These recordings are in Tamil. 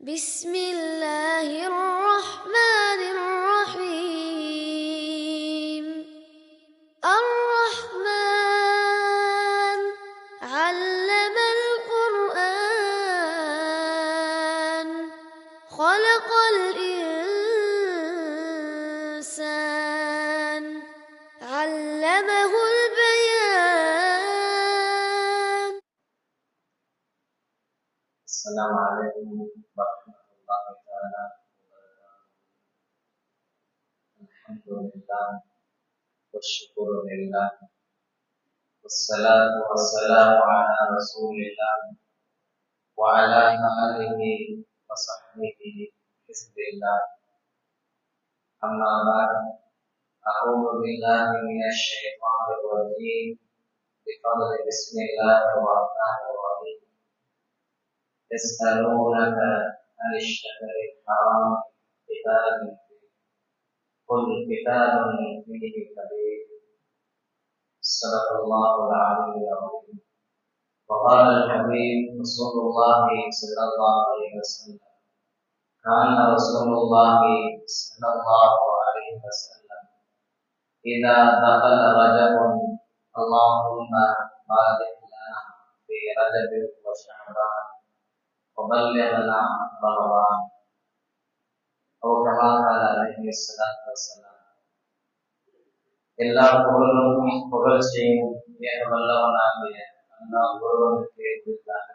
بسم الله الرحمن والشكر لله. والصلاة والسلام على رسول الله وعلى آله وصحبه حزب الله. أما بعد أعوذ بالله من الشيطان الرجيم. بفضل بسم الله الرحمن الرحيم. يسألونك عن الشهر الحرام فيه قل قتال فيه كبير صدق الله العلي العظيم وقال الحبيب رسول الله صلى الله عليه وسلم كان رسول الله صلى الله عليه وسلم إذا دخل رجب اللهم بارك لنا في رجب وشعبان وبلغنا رمضان أو كما قال عليه الصلاة والسلام எல்லா புகழும் புகழ்ச்சியும் மிக வல்லவனாகிய அல்லா ஒருவனுக்கு குறித்தாக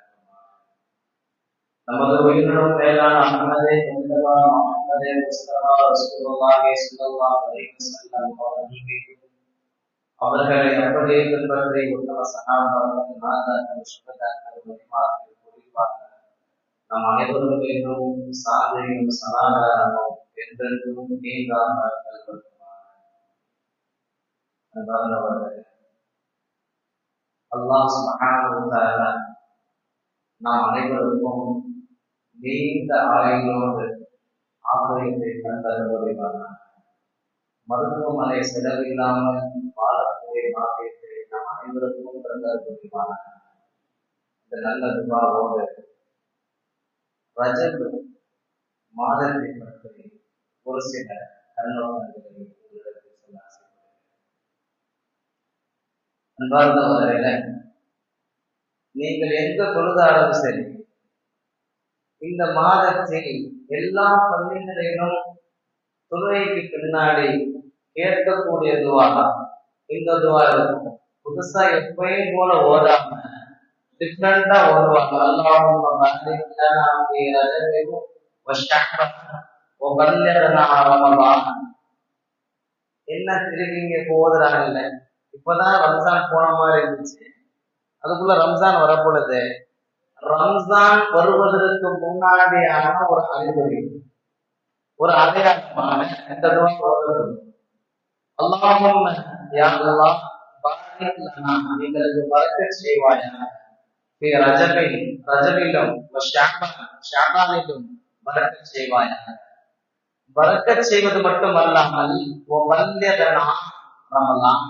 நமது உயிரினும் மேலான அகமதே முஸ்தபா முகமதே முஸ்தபா ரசூலுல்லாஹி ஸல்லல்லாஹு அலைஹி வஸல்லம் அவர்கள் மீதும் அவர்களை அப்படியே பின்பற்றி உத்தம சகாபாக்கள் நாதாக்கள் சுகதாக்கள் வழிமார்கள் குறிப்பாக நம் அனைவரும் என்றும் சாதனையும் சமாதானமும் என்றென்றும் நீங்காமல் அன்பார்ந்தவர்களே அல்லாஹ் சுப்ஹானஹு நாம் அனைவருக்கும் நீண்ட ஆயுளோடு ஆரோக்கியத்தை தந்தருள்வார் மருத்துவமனை செலவில்லாமல் வாழக்கூடிய பாக்கியத்தை நாம் அனைவருக்கும் தந்தருள்வார் இந்த நல்ல துபாவோடு ரஜப் மாதத்தை பற்றி ஒரு சில கண்ணோட்டங்களை உங்களுக்கு சொல்ல அன்பார்ந்த வரையில நீங்கள் எந்த தொழுதாலும் சரி இந்த மாதத்தில் எல்லா பள்ளிகளிலும் தொழுகைக்கு பின்னாடி கேட்கக்கூடிய துவாக இந்த துவா இருக்கும் புதுசா எப்பயும் போல ஓதாம டிஃப்ரெண்டா ஓடுவாங்க அல்லாஹும்ம பாரிக் லனா ஃபீ ரஜபின் வ ஷஹ்ரன் ரமலான் என்ன திரும்பி இங்க இப்போ இல்ல இப்பதான் ரம்ஜான் போன மாதிரி இருந்துச்சு அதுக்குள்ள ரம்ஜான் வரப்பொழுது ரம்ஜான் வருவதற்கு முன்னாடியான ஒரு அறிகுறி ஒரு அடையாளமான இந்த துவா யா அல்லாஹ் பாரிக் எங்களுக்கு வரக்க செய்வாயாக ரஜமில் ரஜமிலும் ஷாபானிலும் வரக்க செய்வாயாக வரக்க செய்வது மட்டுமல்லாமல் ரமலாம்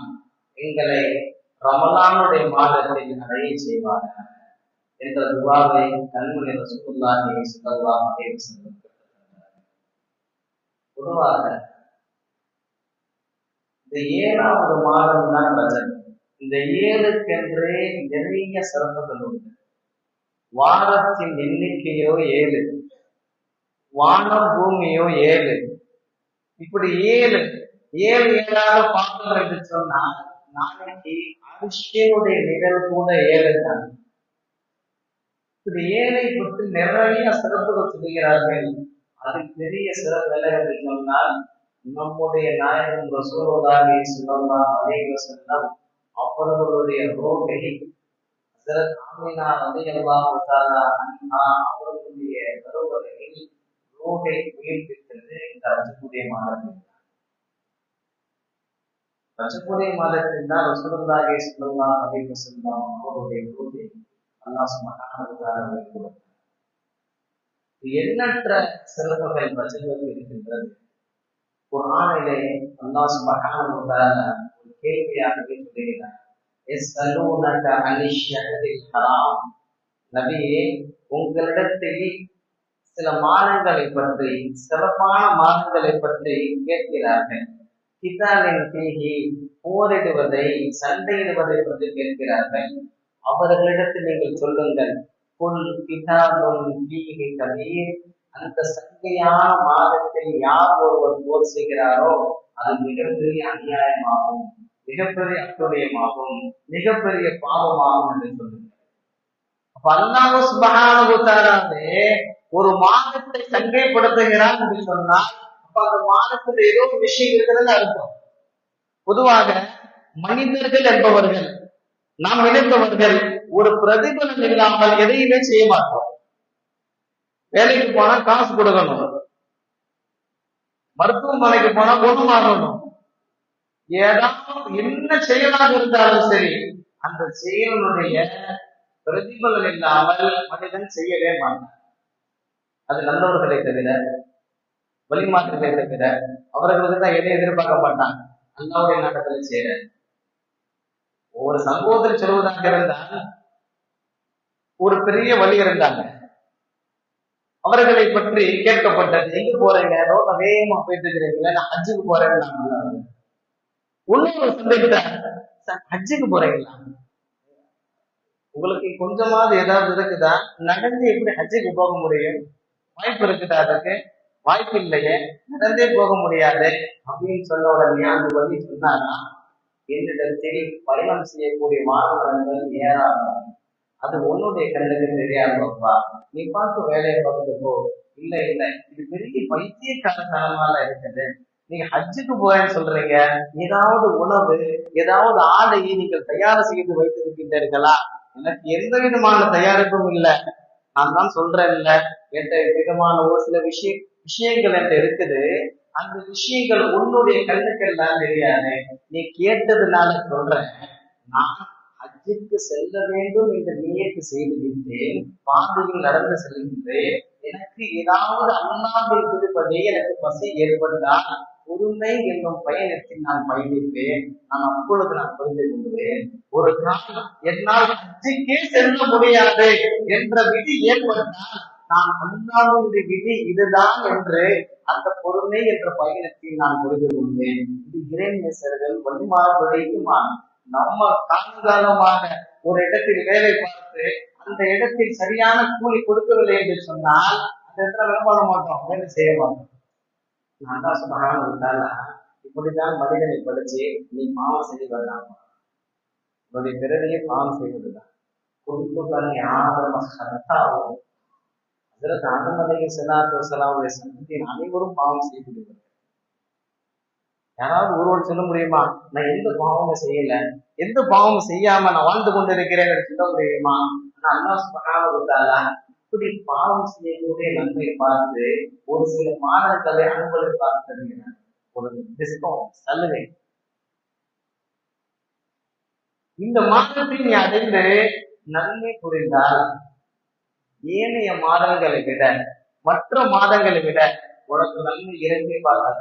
எங்களை ரமலானுடைய மாதத்தில் அடைய செய்வாயாக என்ற துவாவை கண்மணி ரசூல்லாஹி சுதர்வாக பொதுவாக இந்த ஏழாவது மாதம் தான் ரஜமி இந்த ஏழுக்கென்றே நிறைய சிறப்புகள் உண்டு. வாரத்தின் எண்ணிக்கையோ ஏழு. வானம் பூமியோ ஏழு. இப்படி ஏழு ஏழு ஏழாக பார்த்தோம் என்று சொன்னால் நாளைக்கு அரிசியனுடைய நிகழ் கூட ஏழு தான். இப்படி ஏழை பற்றி நிறைய சிறப்புகள் சொல்கிறார்கள். அது பெரிய சிறப்பு என்று சொன்னால் நம்முடைய நாயகம் ரசூலுல்லாஹி சொல்லலாம் அதே வஸல்லம் அவர்களுடைய ரோகை ஹஜரத் ஆமினா ரலியல்லாஹு தஆலா அன்ஹா அவர்களுடைய கருவறையில் ரோகை உயிர்ப்பித்தது இந்த ரஜகுடைய மாதத்தில் ரஜகுடைய மாதத்தில் தான் ரசூலுல்லாஹி ஸல்லல்லாஹு அலைஹி வஸல்லம் அவருடைய ரோகை அல்லாஹ் சுப்ஹானஹு வ தஆலா வைத்துள்ளார் எண்ணற்ற சிறப்புகள் ரஜகுக்கு இருக்கின்றது. குர்ஆனிலே அல்லாஹ் சுப்ஹானஹு வ தஆலா கேள்வியாகவே சொல்லுகிறார் நபியே உங்களிடத்தில் சில மாதங்களை பற்றி சிறப்பான மாதங்களை பற்றி கேட்கிறார்கள். கிதாலின் தேகி போரிடுவதை சண்டையிடுவதை பற்றி கேட்கிறார்கள். அவர்களிடத்தில் நீங்கள் சொல்லுங்கள். புல் கிதாபும் தீகி கதீர் அந்த சண்டையான மாதத்தில் யார் ஒருவர் போர் செய்கிறாரோ அது மிகப்பெரிய அநியாயமாகும். மிகப்பெரிய அத்துடையமாகும் மிகப்பெரிய பாவமாகும் என்று சொல்லுங்க அப்ப அல்லாஹ் சுபஹானஹு ஒரு மாதத்தை சங்கைப்படுத்துகிறான் என்று சொன்னால் அப்ப அந்த மாதத்துல ஏதோ ஒரு விஷயம் இருக்கிறது அர்த்தம். பொதுவாக மனிதர்கள் என்பவர்கள் நாம் நினைப்பவர்கள் ஒரு பிரதிபலன் இல்லாமல் எதையுமே செய்ய மாட்டோம். வேலைக்கு போனா காசு கொடுக்கணும். மருத்துவமனைக்கு போனா குணமாகணும் ஏதாவது என்ன செயலாக இருந்தாலும் சரி அந்த செயலினுடைய பிரதிபலன் இல்லாமல் மனிதன் செய்யவே மாட்டான். அது நல்லவர்களை தவிர வழிமாற்றத்தை தவிர அவர்களுக்கு தான் எதை எதிர்பார்க்க மாட்டாங்க அல்லாவுடைய நாட்டத்தில் செய்யற ஒரு சம்பவத்தில் சொல்வதாக இருந்தால் ஒரு பெரிய வழி இருந்தாங்க. அவர்களை பற்றி கேட்கப்பட்டது எங்க போறீங்க? ரோட்ல வேகமா போயிட்டு இருக்கிறீங்களா நான் ஹஜ்ஜுக்கு போறேன்னு இன்னொரு சந்தேகிட்டார் ஹஜ்ஜுக்கு போறீங்களா? உங்களுக்கு கொஞ்சமாவது ஏதாவது இருக்குதா? நடந்து எப்படி ஹஜ்ஜுக்கு போக முடியும்? வாய்ப்பு இருக்குதா அதுக்கு வாய்ப்பு இல்லையே. நடந்தே போக முடியாது. அப்படின்னு சொன்ன உடனே அந்த வழி சொன்னாங்கன்னா என்னிடத்தில் பயணம் செய்யக்கூடிய வாகனங்கள் ஏறாமல் அது உன்னுடைய கண்ணுக்கு தெரியாது பாப்பா நீ பார்த்து வேலையை பார்த்துட்டு போ. இல்ல இல்ல. இது பெரிய பைத்தியக்காரத்தனமால இருக்குது. நீங்க ஹஜ்ஜுக்கு போறேன்னு சொல்றீங்க. ஏதாவது உணவு ஏதாவது ஆடையை நீங்கள் தயார் செய்து வைத்திருக்கின்றீர்களா? எனக்கு எந்த விதமான தயாரிப்பும் இல்ல. நான் தான் சொல்றேன் இல்ல என்ற விதமான ஒரு சில விஷய விஷயங்கள் என்கிட்ட இருக்குது. அந்த விஷயங்கள் உன்னுடைய கண்ணுக்கெல்லாம் தெரியாது. நீ கேட்டதுனால சொல்றேன். நான் ஹஜ்ஜுக்கு செல்ல வேண்டும் என்று நீயத்து செய்து பாதையில் நடந்து செல்கின்றேன். எனக்கு ஏதாவது அல்லாமல் இருப்பதே எனக்கு பசி ஏற்பட்டால் பொறுமை என்னும் பயணத்தில் நான் பயணிப்பேன் நான் அப்பொழுது நான் புரிந்து கொள்வேன் ஒரு நாள் என்னால் ஹஜ்ஜுக்கே செல்ல முடியாது என்ற விதி ஏற்பட்டால் நான் அல்லாவுடைய விதி இதுதான் என்று அந்த பொறுமை என்ற பயணத்தில் நான் புரிந்து கொள்வேன். இது இறைநேசர்கள் வழிமாறுபடிக்குமா நம்ம காலகாலமாக ஒரு இடத்தில் வேலை பார்த்து அந்த இடத்தில் சரியான கூலி கொடுக்கவில்லை என்று சொன்னால் அந்த இடத்துல விளம்பரம் மாட்டோம்? வேலை செய்ய மாட்டோம். நான் தான் சொன்னாங்க இப்படித்தான் மனிதனை படிச்சு நீ பாவம் செய்து வரலாம் உன்னுடைய பிறவியை பாவம் செய்வதுதான் குறிப்புகள் யாரும் சத்தாவும் அதற்கு அனுமதியை செல்லாத செல்லாவுடைய சந்தத்தின் அனைவரும் பாவம் செய்து யாராவது ஒருவர் சொல்ல முடியுமா? நான் எந்த பாவமும் செய்யல எந்த பாவமும் செய்யாம நான் வாழ்ந்து கொண்டிருக்கிறேன் என்று சொல்ல முடியுமா? நான் அல்லா சுபகான இப்படி பாவம் செய்யக்கூடிய நன்மை பார்த்து ஒரு சில மாணவர்களை அனுபவிப்பார் தருகிறார். ஒரு டிஸ்கவுண்ட் சலுகை. இந்த மாதத்தை நீ அடைந்து நன்மை புரிந்தால் ஏனைய மாதங்களை விட மற்ற மாதங்களை விட உனக்கு நன்மை இறங்கி பார்க்காத.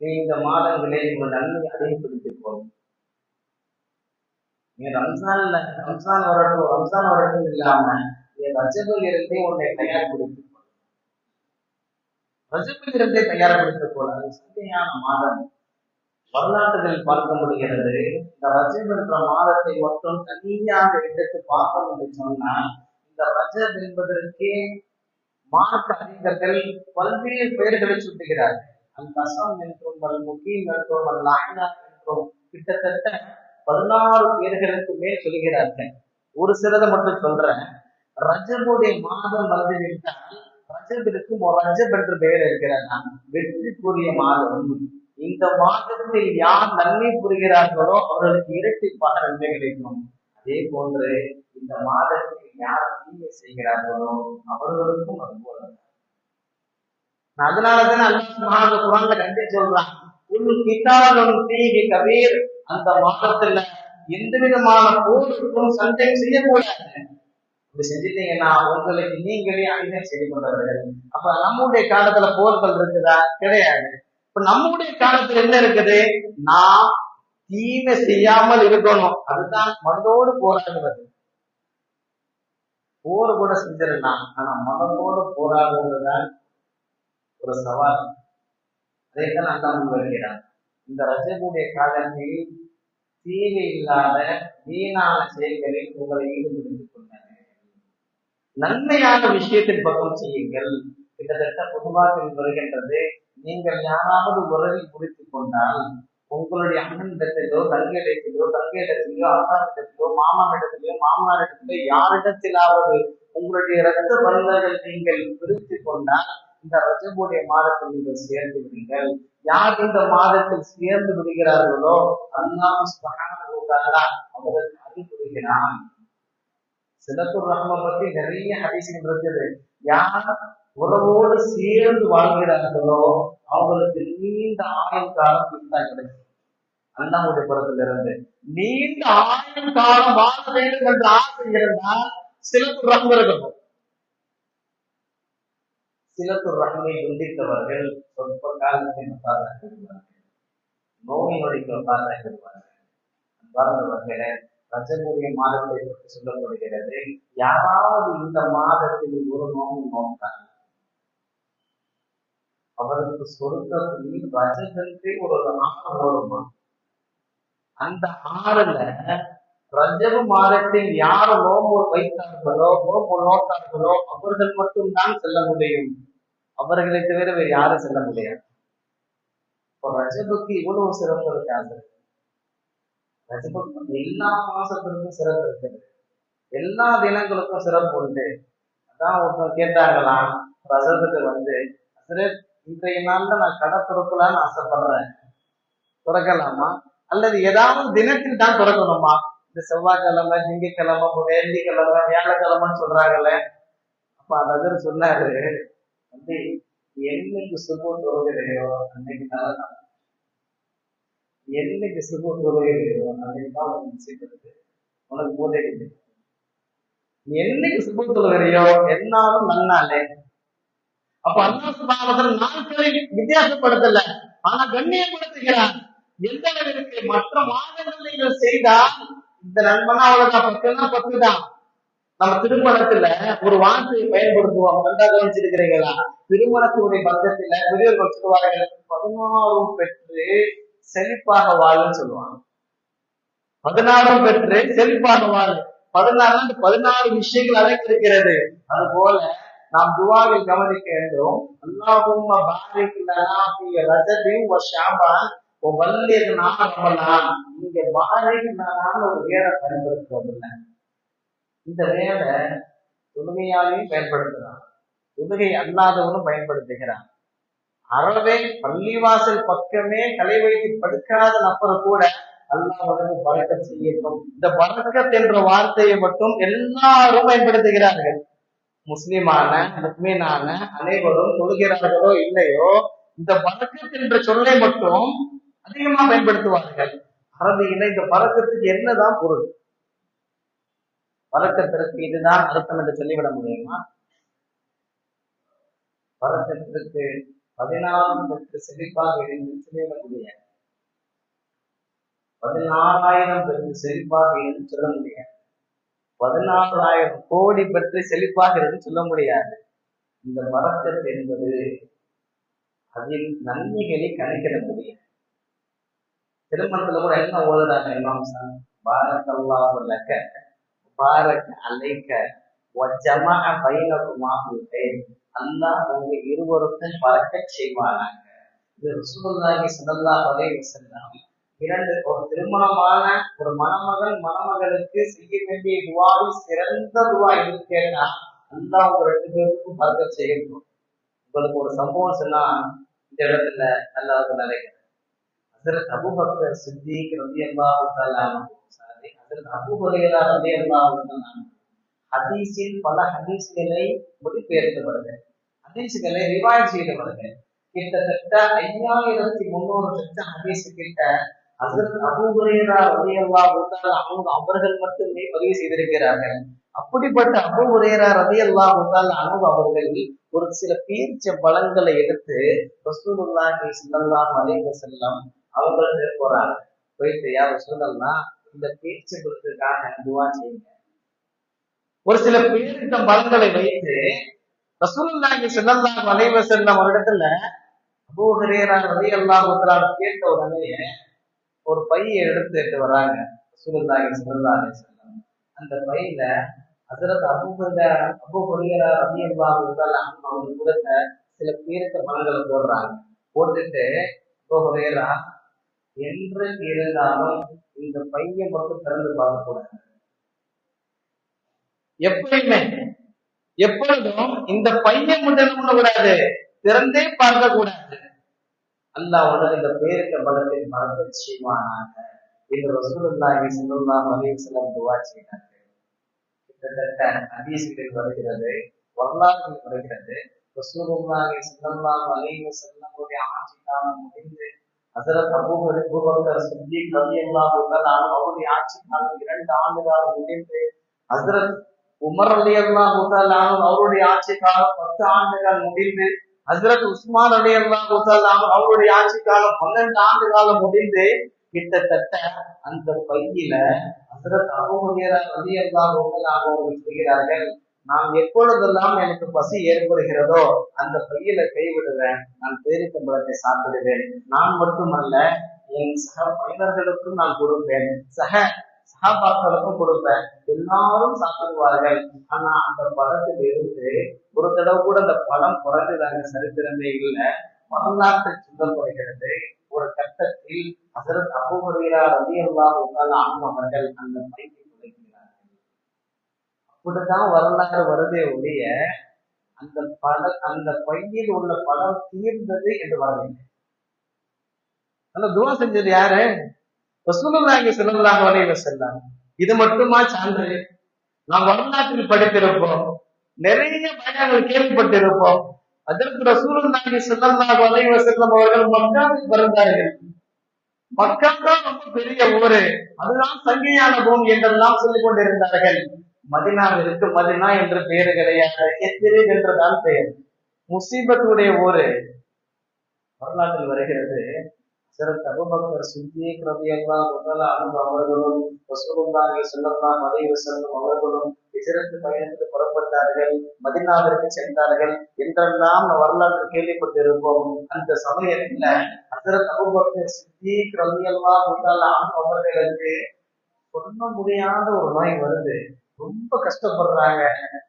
நீ இந்த மாதங்களில் உங்கள் நன்மை அதிகப்படுத்திக் போகும் நீ ரம்சான்ல ரம்சான் வரட்டும் ரம்சான் வரட்டும் இல்லாம நீ இருந்தே உன்னை தயார்படுத்திக் கொள் ரஜபில் இருந்தே தயார்படுத்திக் கொள் அது சந்தையான மாதம். வரலாற்றுகள் பார்க்க முடிகிறது. இந்த ரஜப் என்ற மாதத்தை மட்டும் தனியாக எடுத்து பார்த்தோம் என்று சொன்னால் இந்த ரஜப் என்பதற்கே மார்க்க அறிஞர்கள் பல்வேறு பெயர்களை சுட்டுகிறார்கள். அந்த அசம் என்றும் அல் முகீம் என்றும் அல் லாயினா என்றும் கிட்டத்தட்ட பதினாறு பேர்களுக்கு மேல் சொல்கிறார்கள். ஒரு சிலதை மட்டும் சொல்றேன். ரஜபுடைய மாதம் வந்துவிட்டால் ரஜபிற்கு ஒரு ரஜப் என்று பெயர் இருக்கிறதா வெற்றிக்குரிய மாதம். இந்த மாதத்தில் யார் நன்மை புரிகிறார்களோ அவர்களுக்கு இரட்டிப்பாக நன்மை கிடைக்கும். அதே போன்று இந்த மாதத்தில் யார் தீமை செய்கிறார்களோ அவர்களுக்கும் அது போல. அதனாலதான் அல்லா குரான்ல கண்டு சொல்றான் உள் கிட்டாலும் தீகி கபீர். அந்த மாதத்துல எந்த விதமான போருக்கும் சண்டையும் செய்யக்கூடாது. இப்படி செஞ்சிட்டீங்கன்னா உங்களுக்கு நீங்களே அநியாயம் செய்து கொண்டவர்கள். அப்ப நம்முடைய காலத்துல போர்கள் இருக்குதா? கிடையாது. இப்ப நம்முடைய காலத்துல என்ன இருக்குது? நாம் தீமை செய்யாமல் இருக்கணும். அதுதான் மனதோடு போராடுவது. போர் கூட செஞ்சிடலாம். ஆனா மனதோடு போராடுவதுதான் ஒரு சவால். அதைத்தான் அல்லா முன்வைக்கிறான் இந்த ரஜகுடைய காலத்தில் தீமையில்லாத வீணான செயல்களில் உங்களை ஈடுபடுத்திக் நன்மையான விஷயத்தின் பக்கம் செய்யுங்கள். கிட்டத்தட்ட பொதுவாக வருகின்றது. நீங்கள் யாராவது உறவை முடித்துக் கொண்டால் உங்களுடைய அண்ணனிடத்திலோ தங்கையிடத்திலோ தங்கையிடத்திலோ அக்காரிடத்திலோ மாமாவிடத்திலோ மாமனாரிடத்திலோ யாரிடத்திலாவது உங்களுடைய இரத்த பந்தங்கள் நீங்கள் பிரித்துக் கொண்டால் இந்த ரஜபுடைய மாதத்தில் நீங்கள் சேர்ந்து விடுங்கள். யார் இந்த மாதத்தில் சேர்ந்து விடுகிறார்களோ அண்ணா சுப்ஹானஹு அவருக்கு அறிவுறுகிறான் சிலத்துர் ரஹ்மா பத்தி நிறைய ஹதீஸ்கள் இருக்குது. யார் உறவோடு சேர்ந்து வாழ்கிறார்களோ அவங்களுக்கு நீண்ட ஆயுள் காலம் இருந்தா கிடைக்கும். அண்ணாவுடைய புறத்துல இருந்து நீண்ட ஆயுள் காலம் வாழ வேண்டும் என்ற ஆசை இருந்தால் சிலத்துர் ரஹ்ம இருக்கணும் சிலத்துர் ரஹ்மை துண்டித்தவர்கள் சொற்ப காலத்தில் பாதுகாக்கிறார்கள் நோய் நொடிக்கு பாதுகாக்கிறார்கள் அன்பார்ந்தவர்களே ரஜனுடைய மாதத்தை பற்றி சொல்லப்படுகிறது. யாராவது இந்த மாதத்தில் ஒரு நோம்பு நோக்காங்க அவருக்கு சொர்க்கத்தில் ரஜகத்தை ஒரு ஆறு ஓடுமா? அந்த ஆறுல ரஜபு மாதத்தில் யார் நோம்பு வைத்தார்களோ நோம்பு நோக்கார்களோ அவர்கள் மட்டும்தான் செல்ல முடியும். அவர்களை தவிர வேறு யாரும் செல்ல முடியாது. இப்போ ரஜபுக்கு இவ்வளவு சிறப்பு இருக்காது. எல்லா மாசத்திற்கும் சிறப்பு இருக்குது எல்லா தினங்களுக்கும் சிறப்பு உண்டு. அதான் ஒருத்தர் கேட்டாங்களாம் ரசத்துக்கு வந்து இன்றைய நாள்ல நான் கடை திறக்கலான்னு ஆசைப்படுறேன். திறக்கலாமா? அல்லது ஏதாவது தினத்தில் தான் திறக்கணுமா? இந்த செவ்வாய்க்கிழமை திங்கக்கிழமை வெள்ளிக்கிழமை வியாழக்கிழமைன்னு சொல்றாங்கல்ல. அப்ப அந்த சொன்னாரு வந்து என்னைக்கு சுபம் தொழுகிறையோ அன்னைக்கு நல்லதான் என்னைக்கு சுபம் தொழுகிறையோ தான் உனக்கு உனக்கு நீ என்னைக்கு சுபம் வரையோ என்னாலும் நன்னாலே அப்ப அல்லாஹ் சுபாவதன் நாட்களை வித்தியாசப்படுத்தல. ஆனா கண்ணியப்படுத்துகிறார் எந்த அளவிற்கு? மற்ற மாதங்கள் நீங்கள் செய்தால் இந்த நண்பனா அவ்வளவுதான் பத்துனா பத்து தான் நம்ம திருமணத்துல ஒரு வார்த்தையை பயன்படுத்துவோம். நல்லா கவனிச்சிருக்கிறீங்களா? திருமணத்துடைய பந்தத்துல பெரியவர்கள் சொல்லுவார்கள் பதினாறும் பெற்று செழிப்பாக வாழுன்னு சொல்லுவாங்க. பதினாறும் பெற்று செழிப்பாக வாழும் பதினாறு பதினாறு விஷயங்கள் அழைத்திருக்கிறது அது போல நாம் துவாவில் கவனிக்க வேண்டும். அல்லாஹும் பாரிக் இங்க பாரிக் ஒரு வேலை பயன்படுத்துறோம் இந்த வேலை தொழுகையாலையும் பயன்படுத்துறான். தொழுகை அல்லாதவனும் பயன்படுத்துகிறான். அறவே பள்ளிவாசல் பக்கமே தலை வைத்து படுக்காத நபரை கூட அல்லாஹ் உனக்கு பறக்கத் செய்யட்டும். இந்த பறக்கத் என்ற வார்த்தையை மட்டும் எல்லாரும் பயன்படுத்துகிறார்கள். முஸ்லிமான முஸ்லீனான அனைவரும் தொழுகிறார்களோ இல்லையோ இந்த பறக்கத் என்ற சொல்லை மட்டும் அதிகமா பயன்படுத்துவார்கள். அரபியில இந்த பறக்கத்துக்கு என்னதான் பொருள்? பறக்கத்திற்கு இதுதான் அர்த்தம் என்று சொல்லிவிட முடியுமா? பறக்கத்திற்கு பதினாறாம் பெற்று செழிப்பாக இருந்து சொல்லிவிட முடியாது பதினாறாயிரம் பெற்று செழிப்பாக இருந்து சொல்ல முடியாது பதினாறாயிரம் கோடி பெற்று செழிப்பாக இருந்து சொல்ல முடியாது இந்த மரத்தை என்பது அதில் நன்மைகளை கணக்கிட முடியும் திருமணத்துல கூட என்ன ஓதுறாங்க இமாம் சார்? பாரத்தல்லா லக்க அலைக்க வஜமா பைனகுமா ஃபில் அல்லாஹ் உங்க இருவருக்கும் பறக்க செய்வானாங்க இது ருசுல்லாஹி ஸல்லல்லாஹு அலைஹி இரண்டு ஒரு திருமணமான ஒரு மணமகன் மணமகளுக்கு செய்ய வேண்டிய துவாவில் சிறந்த துவா எது கேட்டா அல்லாஹ் உங்க ரெண்டு பேருக்கும் பறக்க செய்யணும். உங்களுக்கு ஒரு சம்பவம் சொன்னா இந்த இடத்துல அல்லாஹ் நினைக்கிறேன். ஹசரத் அபூபக்கர் சித்திக் ரலியல்லாஹு தஆலா அன்ஹு சாரி ஹசரத் அபூ ஹுரைரா பல ஹதீஸ்களை மொழிபெயர்த்தவர்கள் ஹதீஸ்களை ரிவாய் செய்தவர்கள் கிட்டத்தட்ட ஐயாயிரத்தி முன்னூறு லட்சம் ஹதீஸ் கிட்ட ஹசரத் அபூ ஹுரைரா ரலியல்லாஹு தஆலா அவர்கள் மட்டுமே பதிவு செய்திருக்கிறார்கள். அப்படிப்பட்ட அபூ ஹுரைரா ரலியல்லாஹு தஆலா அன்ஹு அவர்கள் ஒரு சில பீர்ச்ச பலன்களை எடுத்து ரசூலுல்லாஹி ஸல்லல்லாஹு அலைஹி செல்லம் அவர்கள் போறாங்க. போயிட்டு யார் சொல்லலாம் இந்த பேச்சு கொடுத்ததுக்காக துவா செய்யுங்க. ஒரு சில பேரிட்ட பலங்களை வைத்து ரசூலுல்லாஹி ஸல்லல்லாஹு அலைஹி வஸல்லம் அவரிடத்துல அபூ ஹுரைரா ரலியல்லாஹு தஆலா கேட்ட உடனே ஒரு பையை எடுத்துட்டு வராங்க ரசூலுல்லாஹி ஸல்லல்லாஹு அலைஹி வஸல்லம். அந்த பையில Hazrat Abu Huraira Abu Huraira ரலியல்லாஹு தஆலா அவங்க கொடுத்த சில பேருக்கு பலங்களை போடுறாங்க. போட்டுட்டு அபூ ஹுரைரா என்று இருந்தாலும் இந்த பையன் மட்டும் திறந்து பார்க்க கூடாது எப்பயுமே எப்பொழுதும் இந்த பையன் முதல் கூடாது திறந்தே பார்க்க கூடாது அல்லாஹ் உடல் இந்த பேருக்கு பலத்தை மறந்து செய்வானாக என்று ரசூலுல்லாஹி ஸல்லல்லாஹு அலைஹி வஸல்லம் துஆ செய்தார்கள். கிட்டத்தட்ட ஹதீஸ்களில் வருகிறது வரலாறுகள் வருகிறது ரசூலுல்லாஹி ஸல்லல்லாஹு அலைஹி வஸல்லம் ஆட்சி காலம் முடிந்து ஹசரத் அபூ அபூபக்கர் சித்திக் ரலியல்லாஹு தஆலா அவருடைய ஆட்சி காலம் இரண்டு ஆண்டு காலம் முடிந்து ஹசரத் உமர் ரலியல்லாஹு அவருடைய ஆட்சி காலம் பத்து ஆண்டுகள் முடிந்து ஹசரத் உஸ்மான் ரலியல்லாஹு தஆலா அவருடைய ஆட்சி காலம் பன்னெண்டு ஆண்டு காலம் முடிந்து கிட்டத்தட்ட அந்த பையில ஹசரத் அபூ ஹுரைரா ரலியல்லாஹு அவர்கள் சொல்கிறார்கள் நான் எப்பொழுதெல்லாம் எனக்கு பசி ஏற்படுகிறதோ அந்த பையில கைவிடுவேன். நான் பேரிக்கம்பளத்தை சாப்பிடுவேன். நான் மட்டுமல்ல என் சக பயனர்களுக்கும் நான் கொடுப்பேன். சக சகாபாக்களுக்கும் கொடுப்பேன். எல்லாரும் சாப்பிடுவார்கள். ஆனா அந்த பழத்தில் இருந்து ஒரு தடவை கூட அந்த படம் குறைஞ்சதாங்க சரித்திரமே இல்லை. வரலாற்றை சொல்லப்படுகிறது ஒரு கட்டத்தில் அசரத் அபுஹரீரா ரதி அல்லா அவர்கள் அந்த பையை குறைக்கிறார்கள் அப்படிதான் வரலாறு வருதே ஒழிய அந்த பட அந்த பையில் உள்ள படம் தீர்ந்தது என்று வரவில்லை. அந்த துவா செஞ்சது யாரு? ரசூலுல்லாஹி ஸல்லல்லாஹு அலைஹி வஸல்லம். இது மட்டுமா சான்று? நாம் வரலாற்றில் படித்திருப்போம். நிறைய பயணங்கள் கேள்விப்பட்டிருப்போம். அதற்கு ரசூலுல்லாஹி ஸல்லல்லாஹு அலைஹி வஸல்லம் அவர்கள் மக்காவில் பிறந்தார்கள் மக்கா தான் ரொம்ப பெரிய ஊரு. அதுதான் சங்கையான பூமி என்றெல்லாம் சொல்லிக் கொண்டிருந்தார்கள். மதினாவிற்கு மதினா என்ற பெயர் கிடையாது. எத்திரீத் என்றுதான் பெயர். முசீபத்துடைய ஊரு. வரலாற்றில் வருகிறது. சிறந்த அபுபக்கர் சித்திக் ரலியல்லாஹு தஆலா அன்ஹு அவர்களும் ரசூலுல்லாஹி ஸல்லல்லாஹு அலைஹி வஸல்லம் அவர்களும் ஹிஜ்ரத் பயணத்துக்கு புறப்பட்டார்கள் மதினாவிற்கு சென்றார்கள். என்றெல்லாம் வரலாற்று கேள்விப்பட்டிருப்போம். அந்த சமயத்துல அசரத் அபுபக்கர் சித்திக் ரலியல்லாஹு தஆலா அன்ஹு அவர்களுக்கு சொல்ல முடியாத ஒரு நோய் வருது. ரொம்ப கஷ்டப்படுறாங்க.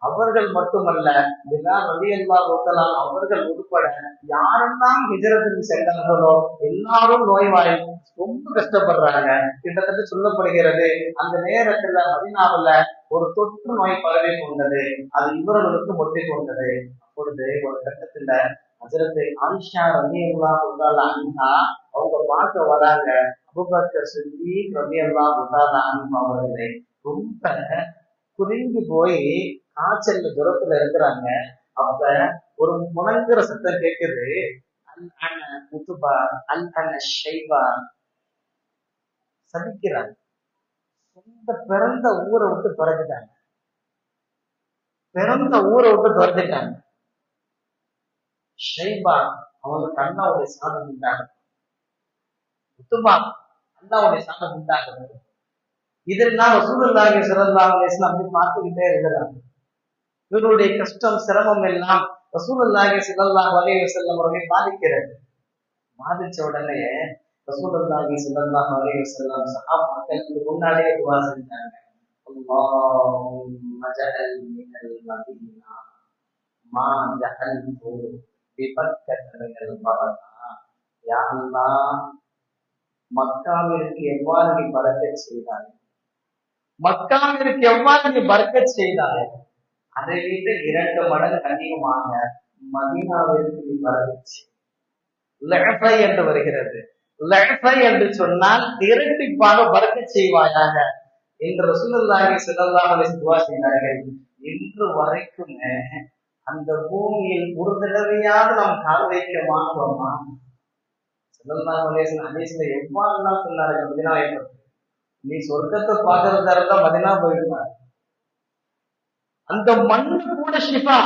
அவர்கள் மட்டுமல்ல பிலால் ரலியல்லாஹு தஆலா அவர்கள் உட்பட யாரெல்லாம் ஹிஜரத்துக்கு சென்றார்களோ எல்லாரும் நோய்வாய் ரொம்ப கஷ்டப்படுறாங்க. கிட்டத்தட்ட சொல்லப்படுகிறது அந்த நேரத்துல மதினாவில் ஒரு தொற்று நோய் பரவி கொண்டது. அது இவர்களுக்கு ஒட்டி கொண்டது. அப்பொழுது ஒரு கட்டத்துல ஹஜரத்து ஆயிஷா ரலியல்லாஹு தஆலா அன்ஹா அவங்க பார்க்க வராங்க. அபுபக்கர் சித்தி ரலியல்லாஹு தஆலா அன்ஹு அவர்களை ரொம்ப குறுங்கி போய் காய்ச்சல்ல தூரத்துல இருக்கிறாங்க. அப்ப ஒரு முழங்குற சத்தம் கேக்குது. அல் அன உத்துபா அல் அன ஷைபா. சபிக்கிறாங்க சொந்த பிறந்த ஊரை விட்டு துறந்துட்டாங்க பிறந்த ஊரை விட்டு துறந்துட்டாங்க ஷைபா அவங்க கண்ணாவுடைய சாதம் உண்டாகும் முத்துபா அண்ணாவுடைய சாதம் உண்டாகும் இதெல்லாம் ரசூலுல்லாஹி ஸல்லல்லாஹு அலைஹி வஸல்லம் அப்படி பார்த்துக்கிட்டே இருக்கிறாங்க. இவர்களுடைய கஷ்டம் சிரமம் எல்லாம் ரசூலுல்லாஹி ஸல்லல்லாஹு அலைஹி வஸல்லம் அவர்களை பாதிக்கிறது. பாதிச்ச உடனே ரசூலுல்லாஹி ஸல்லல்லாஹு அலைஹி வஸல்லம் சஹாபாக்களுக்கு முன்னாடியே துவா செஞ்சாங்க. அல்லாஹும்ம ஜஅல் மினல் மதீனா மா ஜஅல்து பிபக்கத மினல் யா அல்லாஹ் மக்காவிற்கு எவ்வாறு நீ பறக்கச் செய்தாய்? மக்காவிற்கு எவ்வாறு நீ பறக்கச் செய்தாய் அதை விட இரண்டு மடங்கு அதிகமாக மதினாவிற்கு நீ பறக்கச் லெஃபை என்று வருகிறது. லெஃபை என்று சொன்னால் இரட்டிப்பாக பறக்க செய்வாயாக என்று ரசூலுல்லாஹி ஸல்லல்லாஹு அலைஹி துவா செய்தார்கள். இன்று வரைக்கும் அந்த பூமியில் ஒரு தடவையாவது நாம் கால் வைக்க மாட்டோமா? ஸல்லல்லாஹு அலைஹி வஸல்லம் ஹதீஸ்ல எவ்வாறெல்லாம் சொன்னார்கள்? மதினாவை பற்றி. நீ சொர்க்கத்தை பார்க்கறதா இருந்தா மதினா போயிருப்பார் அந்த மண்ணு கூட ஷிஃபா.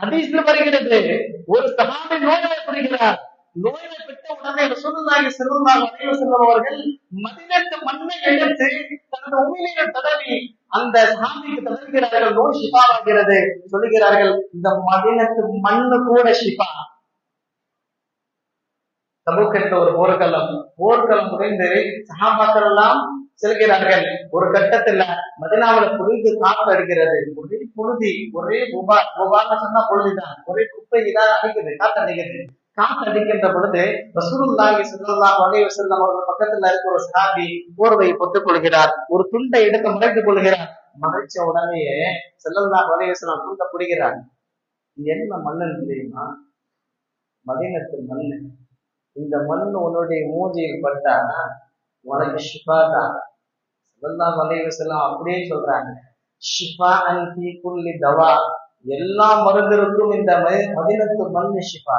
ஹதீஸ்ல வருகிறது. ஒரு சஹாபி நோய்வாய்ப்படுகிறார் நோயை பெற்ற உடனே ரசூலுல்லாஹி ஸல்லல்லாஹு அலைஹி வஸல்லம் அவர்கள் மதினத்து மண்ணை எடுத்து தனது உமிழ்நீரை தடவி அந்த சாமிக்கு தடவுகிறார்கள் நோய் ஷிஃபாவாகிறது சொல்லுகிறார்கள் இந்த மதினத்து மண்ணு கூட ஷிஃபா. தபுக் என்ற ஒரு போர்க்களம். போர்க்களம் குறைந்தது சகாபாக்கள் எல்லாம் செல்கிறார்கள். ஒரு கட்டத்துல மதினாவில புழுது காப்பு அடிக்கிறது. ஒரே புழுதி ஒரே புபா சொன்னா புழுதிதான். ஒரே குப்பை இதாக அடிக்குது காத்து அடிக்கிறது காத்து அடிக்கின்ற பொழுது ரசூலுல்லாஹி சுல்லாஹ் வகை வஸல்லம் அவர்கள் பக்கத்துல இருக்கிற ஒரு சஹாபி போர்வை பொத்துக் கொள்கிறார். ஒரு துண்டை எடுத்து மறைத்துக் கொள்கிறார். மறைச்ச உடனேயே ஸல்லல்லாஹு வகை வஸல்லம் துண்டை பிடிக்கிறார். என்ன மண்ணுன்னு தெரியுமா? மதினத்து மண்ணு. இந்த மண் உன்னுடைய மூஞ்சியில் பட்டா உனக்கு ஷிஃபா தான் ஸல்லல்லாஹு அப்படியே சொல்றாங்க. ஷிஃபா அன்பி குல்லி தவா. எல்லா மருந்திற்கும் இந்த மதி- மண்ணு ஷிஃபா.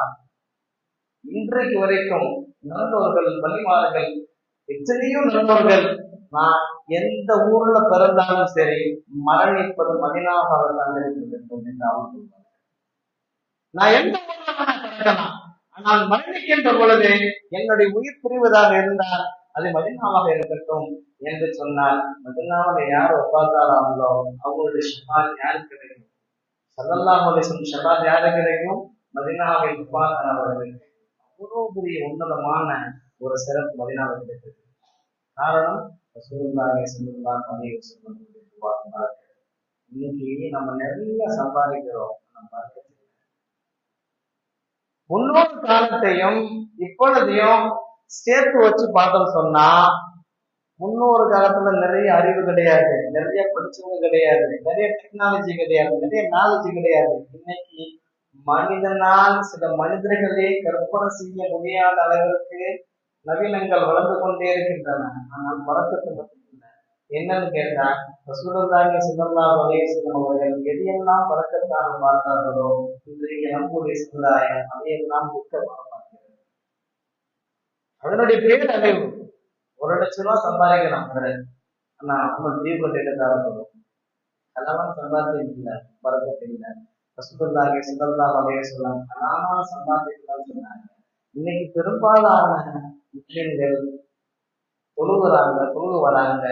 இன்றைக்கு வரைக்கும் நண்பர்கள் வழிமாறுகள் எத்தனையோ நண்பர்கள் நான் எந்த ஊர்ல பிறந்தாலும் சரி மரணிப்பது மதினாக தான் இருக்க வேண்டும் என்று அவர் நான் எந்த ஊர்ல பிறக்கலாம் ஆனால் மரணிக்கின்ற பொழுது என்னுடைய உயிர் பிரிவதாக இருந்தால் அது மதினாவாக இருக்கட்டும் என்று சொன்னால் மதினாவில் யார் ஒப்பாத்தாராங்களோ அவங்களுடைய ஷபாத் யாருக்கு கிடைக்கும்? சல்லல்லாஹு அலைஹி வஸல்லம் ஷபாத் யாருக்கு கிடைக்கும்? மதினாவில் ஒப்பாத்தாரவர்களுக்கு அவ்வளவு பெரிய உன்னதமான ஒரு சிறப்பு மதினாவில் கிடைத்தது காரணம் ரசூலுல்லாஹி ஸல்லல்லாஹு அலைஹி வஸல்லம் இன்னைக்கு நம்ம நிறைய சம்பாதிக்கிறோம். நம்ம முன்னோர் காலத்தையும் இப்பொழுதையும் சேர்த்து வச்சு பார்த்தோம் சொன்னா முன்னொரு காலத்துல நிறைய அறிவு கிடையாது நிறைய படிச்சவங்க கிடையாது நிறைய டெக்னாலஜி கிடையாது நிறைய நாலேஜ் கிடையாது. இன்னைக்கு மனிதனால் சில மனிதர்களே கற்பனை செய்ய முடியாத அளவிற்கு நவீனங்கள் வளர்ந்து கொண்டே இருக்கின்றன. ஆனால் பறக்கத்து மட்டும் இல்லை என்னன்னு கேட்டா ரசூலுல்லாஹி ஸல்லல்லாஹு அலைஹி அவர்கள் எதையெல்லாம் பறக்கத்தாக பார்த்தார்களோ இன்றைக்கு நம்முடைய சமுதாயம் அதையெல்லாம் முக்கியமாக அதனுடைய பேர் அறிவு ஒரு லட்சம் ரூபாய் சம்பாதிக்கலாம். ஆனா அவங்க தீபம் எடுத்தால போதும். அதெல்லாம் சம்பாத்தியம் இல்லை பறக்கத்து இல்லை ரசூலுல்லாஹி சொல்லலாம் அலைஹி சம்பாதிக்கலாம் சொன்னாங்க. இன்னைக்கு பெரும்பாலான முஸ்லிம்கள் தொழுகிறாங்க தொழுகு வராங்க.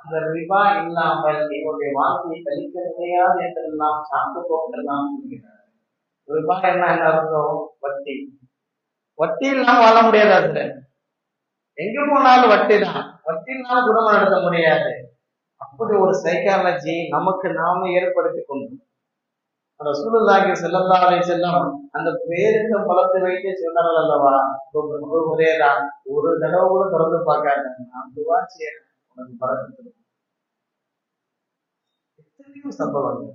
அந்த ரிபா இல்லாமல் என்னுடைய வாழ்க்கையை கழிக்க முடியாது என்றெல்லாம் சாப்பிட்டு போக்கெல்லாம் சொல்கிறார் ரிபா என்ன என்ன அர்த்தம்? வட்டி. வட்டி இல்லாம வாழ முடியாது அதுல. எங்க போனாலும் வட்டி தான் வட்டி இல்லாம குடும்பம் நடத்த முடியாது. அப்படி ஒரு சைக்காலஜி நமக்கு நாம ஏற்படுத்தி கொண்டோம். ரசூலுல்லாஹி ஸல்லல்லாஹு அலைஹி வஸல்லம் அந்த பேருந்த பழத்தை வைத்து சொன்னார்கள் அல்லவா? ஒரு முறையதான் ஒரு தடவை கூட திறந்து பார்க்காத நான் துவா செய்யறேன் உனக்கு பறக்கத்து எத்தனையோ சம்பவங்கள்.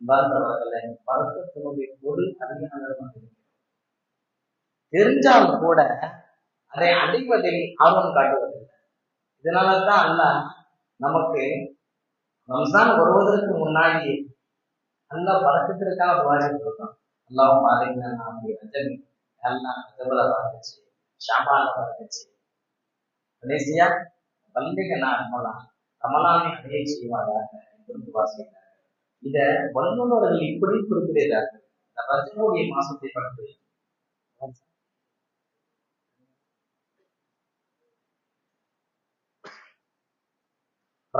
பரத்தவர்களை பரத்தத்தினுடைய பொருள் அறியாதவர்கள் தெரிஞ்சாலும் கூட அதை அடைவதில் ஆர்வம் காட்டுவதில்லை. இதனாலதான் அல்ல நமக்கு ரம்சான் வருவதற்கு முன்னாடி அல்ல பறக்கத்திற்கான துவாஜம் கொடுத்தான் அல்லாஹ் பாருங்க நாம ரஜபி எல்லாம் ரஜபல பறந்துச்சு ஷாபால பறந்துச்சு கடைசியா பண்டிகை நாள் ரமலான் ரமலானை அடைய செய்வாராக என்று துவா இத வல்லுநர்கள் இப்படி குறிப்பிடுகிறார்கள். இந்த ரஜனுடைய மாசத்தை பற்றி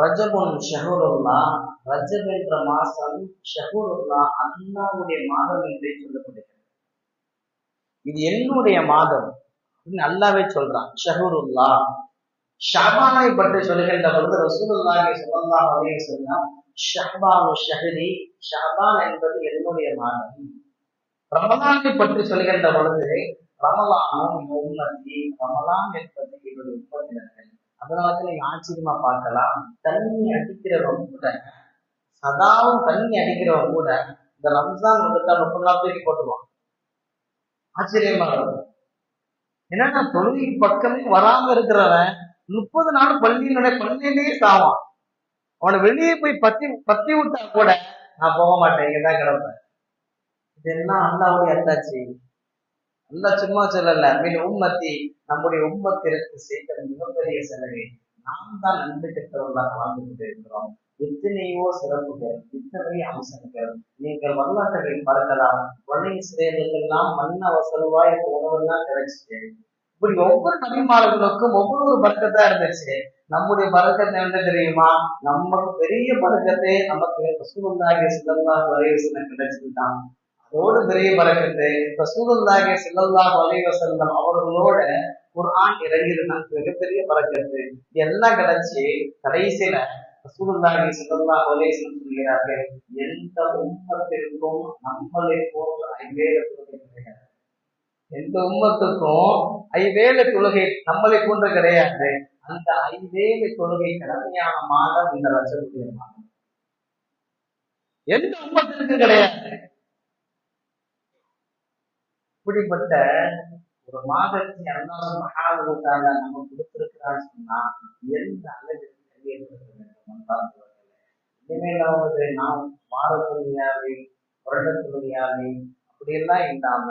ரஜபுன் ஷஹூருல்லா ரஜப் என்ற மாசம் ஷஹூருல்லா அல்லாவுடைய மாதம் என்றே சொல்லப்படுகிறது. இது என்னுடைய மாதம் அப்படின்னு அல்லாவே சொல்றான். ஷஹூருல்லா. ஷஹானை பற்றி சொல்லுகின்ற பொழுது ரசூலுல்லாஹி ஸல்லல்லாஹு அலைஹி சொன்னா ஷஹ்பானு ஷஹரி ஷாபான் என்பது என்னுடைய மாதம். ரமலானை பற்றி சொல்கின்ற பொழுது ரமலானும் ரமலான் என்பது என்னுடைய உற்பத்தினர்கள் அதனால ஆச்சரியமா பார்க்கலாம். தண்ணி அடிக்கிறவங்க கூட சதாவும் தண்ணி அடிக்கிறவங்க கூட இந்த ரம்ஜான் வந்துட்டா முப்பது நாள் தூக்கி போட்டுவான் ஆச்சரியமா இருக்கும். என்னன்னா தொழுகை பக்கமே வராம இருக்கிறவன் முப்பது நாள் பள்ளியினுடைய பள்ளியிலேயே சாவான். அவனை வெளியே போய் பத்தி பத்தி விட்டா கூட நான் போக மாட்டேன் இங்கதான் கிடப்பேன். இதெல்லாம் அல்லாவுடைய அத்தாச்சி. அல்லா சும்மா சொல்லல. மின் உம்மத்தி நம்முடைய உம்மத்திற்கு செய்த மிகப்பெரிய செலவை நாம் தான் நன்றி கெட்டவர்களாக வாழ்ந்து கொண்டிருக்கிறோம் எத்தனையோ சிறப்புகள் இத்தனை அம்சங்கள் நீங்கள் வரலாற்றை பார்க்கலாம் வள்ளி சிறைகளுக்கெல்லாம் மண்ண வசல்வாய் உணவெல்லாம் கிடைச்சிச்சு இப்படி ஒவ்வொரு நபிமார்களுக்கும் ஒவ்வொரு பறக்கத்தா இருந்துச்சு. நம்முடைய பறக்கத்தை என்ன தெரியுமா? நம்ம பெரிய பறக்கத்தை நமக்கு ரசூலுல்லாஹி ஸல்லல்லாஹு வரைய கிடைச்சிருக்கான் கிடைச்சிட்டான் அதோடு பெரிய பறக்கத்தை? ரசூலுல்லாஹி ஸல்லல்லாஹு அலைஹி வஸல்லம் அவர்களோட குர்ஆன் இறங்கியிருந்தாங்க மிகப்பெரிய பறக்கத்து. எல்லாம் கிடைச்சி கடைசியில ரசூலுல்லாஹி ஸல்லல்லாஹு அலைஹி வஸல்லம் சொல்கிறார்கள் எந்த உம்மத்திற்கும் நம்மளை போன்ற ஐவேல தொழுகை கிடையாது. எந்த உம்மத்துக்கும் ஐவேல தொழுகை நம்மளை போன்ற கிடையாது. அந்த ஐவேல தொழுகை கடமையான மாதம் இந்த வருஷத்துடைய மாதம். எந்த உம்மத்திற்கும் கிடையாது. இப்படிப்பட்ட ஒரு மாதத்தை அல்லாஹ் மகாபுத்தால நம்ம கொடுத்திருக்கிறான்னு சொன்னா எந்த அளவிற்கு கையெழுத்து வேண்டும் இனிமேலாவது நாம் மாதத்துறையாவே வருடத்துறையாவே அப்படியெல்லாம் இல்லாம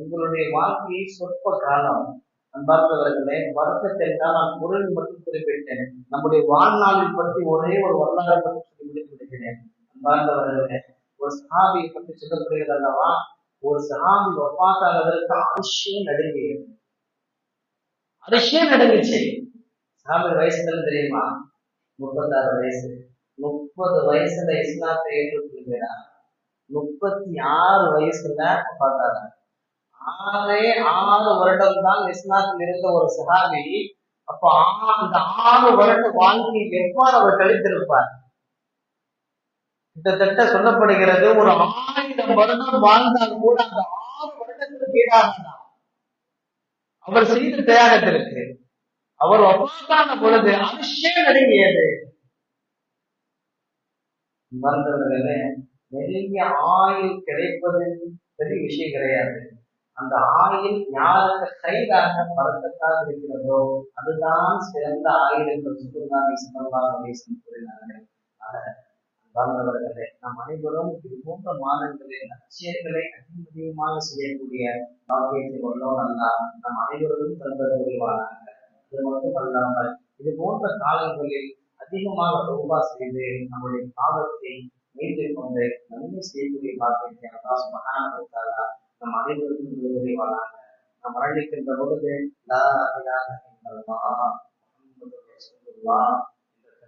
உங்களுடைய வாழ்க்கையை சொற்ப காலம் அன்பார்ந்தவர்களே வருத்தத்தை நான் பொருள் மட்டும் குறிப்பிட்டேன். நம்முடைய வாழ்நாளில் பற்றி ஒரே ஒரு வரலாறு பற்றி சொல்லி முடித்து விடுகிறேன் அன்பார்ந்தவர்களே ஒரு சஹாபியை பற்றி சொல்லப்படுகிறது அல்லவா? ஒரு சஹாபி ஒப்பாத்தானதற்கு அதிசயம் நடுங்கியது அதிசயம் நடுங்குச்சு. சஹாபி வயசுல தெரியுமா? முப்பத்தாறு வயசு. முப்பது வயசுல இஸ்லாத்தை ஏற்றுக்கொள்கிறார் முப்பத்தி ஆறு வயசுல பார்த்தாங்க ஆறே ஆறு வருடம் தான் இஸ்லாத்தில் இருந்த ஒரு சஹாபி அப்ப அந்த ஆறு வருட வாழ்க்கையில் எவ்வாறு அவர் கழித்திருப்பார்? கிட்டத்தட்ட சொல்லப்படுகிறது ஒரு ஆயிரம் வருடம் வாழ்ந்தால் கூட அந்த ஆறு வருடத்திற்கு ஈடாகலாம் அவர் செய்த தியாகத்திற்கு அவர் ஒப்பாத்தான பொழுது அபிஷேகம் நடுங்கியது மறந்தவர்களே நெருங்கிய ஆயுள் கிடைப்பது பெரிய விஷயம் கிடையாது. அந்த ஆயுள் யாருக்கு கைதாக பறக்கத்தாக இருக்கிறதோ அதுதான் சிறந்த ஆயுள் என்று சுற்றுலாவை சிறந்தாக கூறினார்கள் ஆக, வாழ்ந்தவர்களே நம் அனைவரும் இது போன்ற மாதங்களில் லட்சியங்களை அதிகமாக செய்யக்கூடிய பாக்கியத்தை கொண்டோம் அல்லா நம் அனைவரும் தந்தது இது மட்டும் அல்லாமல் இது போன்ற காலங்களில் அதிகமாக ரூபா செய்து நம்முடைய பாவத்தை மீட்டுக் கொண்டு நன்மை செய்யக்கூடிய பாக்கியத்தை அல்லா கொடுத்தாரா நம் அனைவருக்கும் உரிவானாங்க நாம் மரணிக்கின்ற பொழுது